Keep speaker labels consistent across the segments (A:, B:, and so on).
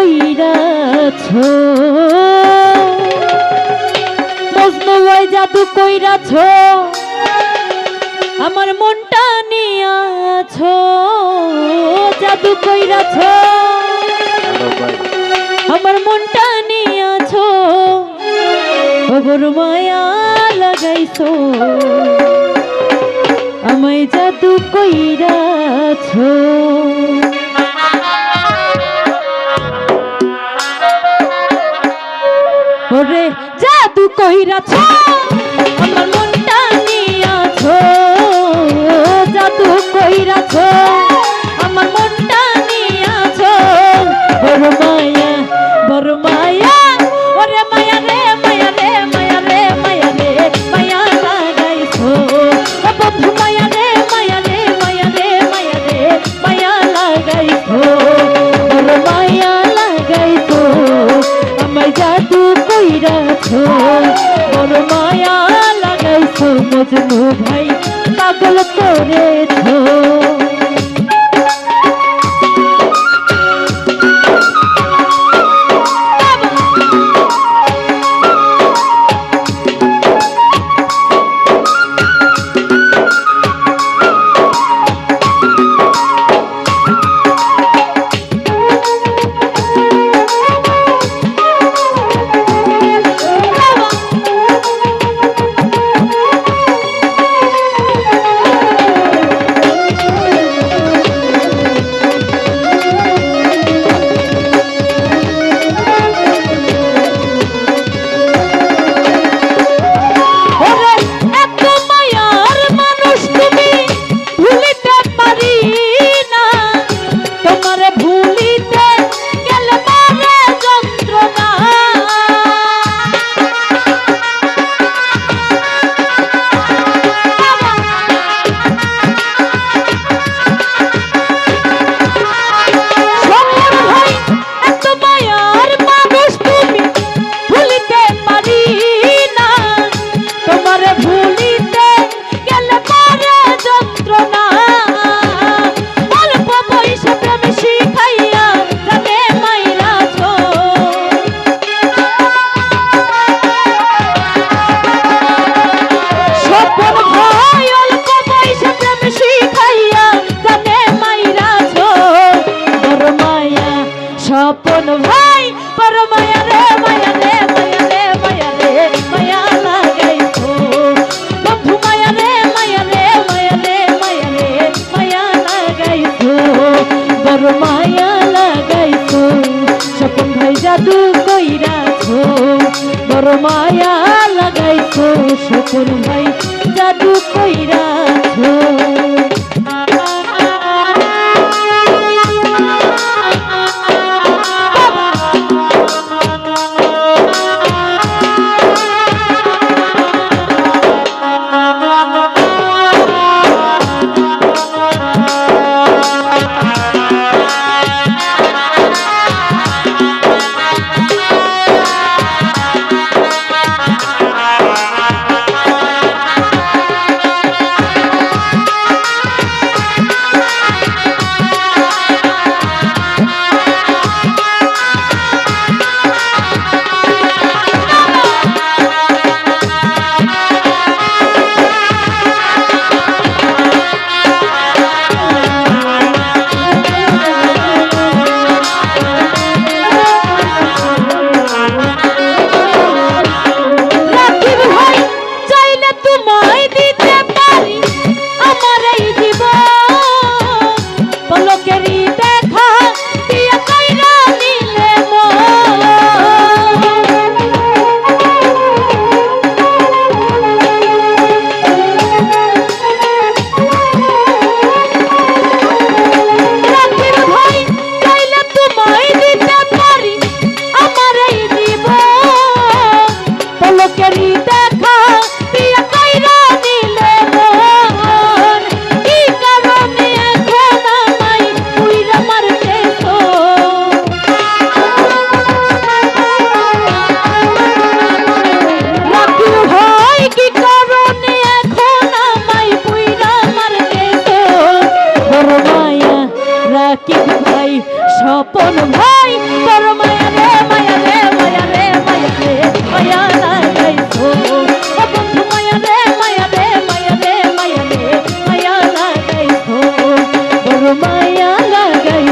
A: কইরাছ। মজনু ভাই জাদু কইরাছ। আমার মনটা নিয়াছ। জাদু কইরাছ। আমার মনটা নিয়াছ। ওগর মায়া লাগাইছো। আমায় জাদু কইরাছ। কইরাছ আমার মনটা নিয়াছ জাদু কইরাছ আমার মনটা নিয়াছ বড় মায়া বড় মায়া, ওরে মায়া রে মায়া রে মায়া রে মায়া রে, মায়া লাগাইছো। বন্ধু, মায়া রে মায়া রে মায়া রে মায়া রে, মায়া লাগাইছো। বড় মায়া লাগাইছো, আমায় জাদু কইরাছো বড় মায়া লাগাইছো মজনু ভাই পাগল করেছ। বড় মায়া লাগাইছো স্বপন ভাই জাদু কইরাছো বড় মায়া লাগাইছো স্বপন ভাই জাদু কইরাছো রাখিব ভাই? ভাই স্বপন ভাই তোর মায়া রে মায়া রে মায়া রে মায়া রে, মায়া লাগাইছো ও বন্ধু মায়া রে মায়া রে মায়া রে মায়া রে, মায়া লাগাইছো বড় মায়া ভাই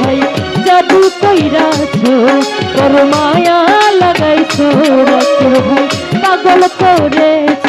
A: ভাই, পাগল করেছ।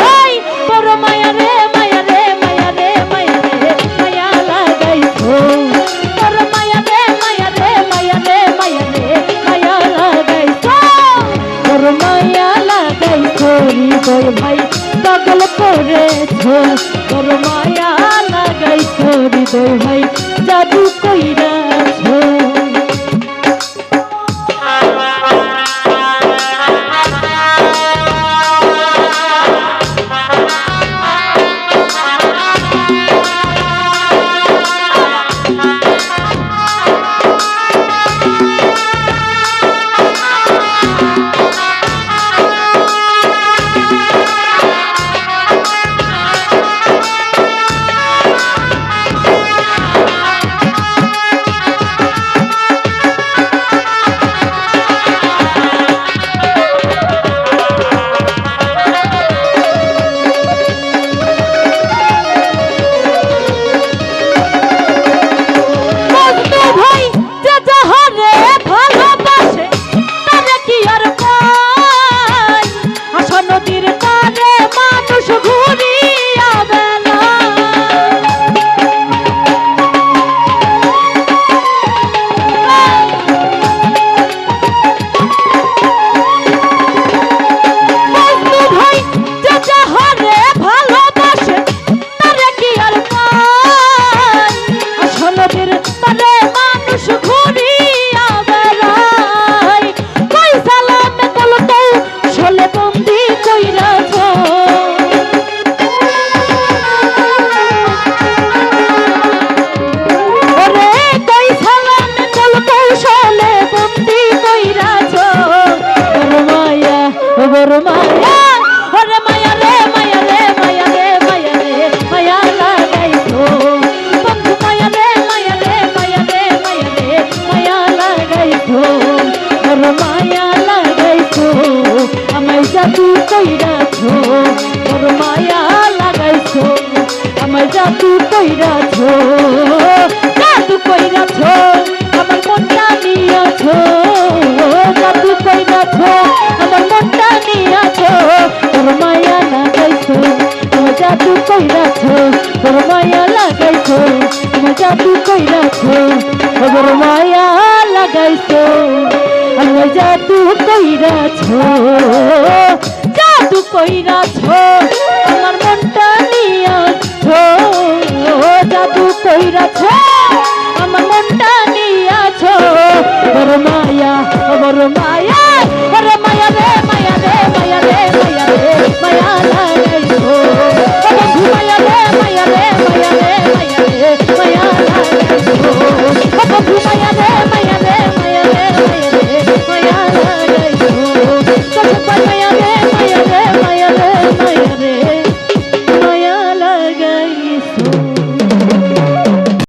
A: ভাই, বড় মায়া রে মায়া রে মায়া রে মায়া রে, মায়া লাগাইছো বড় মায়া রে মায়া রে মায়া রে মায়া রে, মায়া লাগাইছো বড় মায়া মায়া লাগাইছো হৃদয় ভাই, জাদু কইরাছো। জাদু কইরাছো খবর মায়া লাগাইছো আল্লাহ জাদু কইরাছো জাদু কইরাছো আমার মনটা নিয়াছো জাদু কইরাছো আমার মনটা নিয়াছো খবর মায়া খবর মায়া রে মায়া রে মায়া রে মায়া রে মায়া রে মায়া লাগাইছো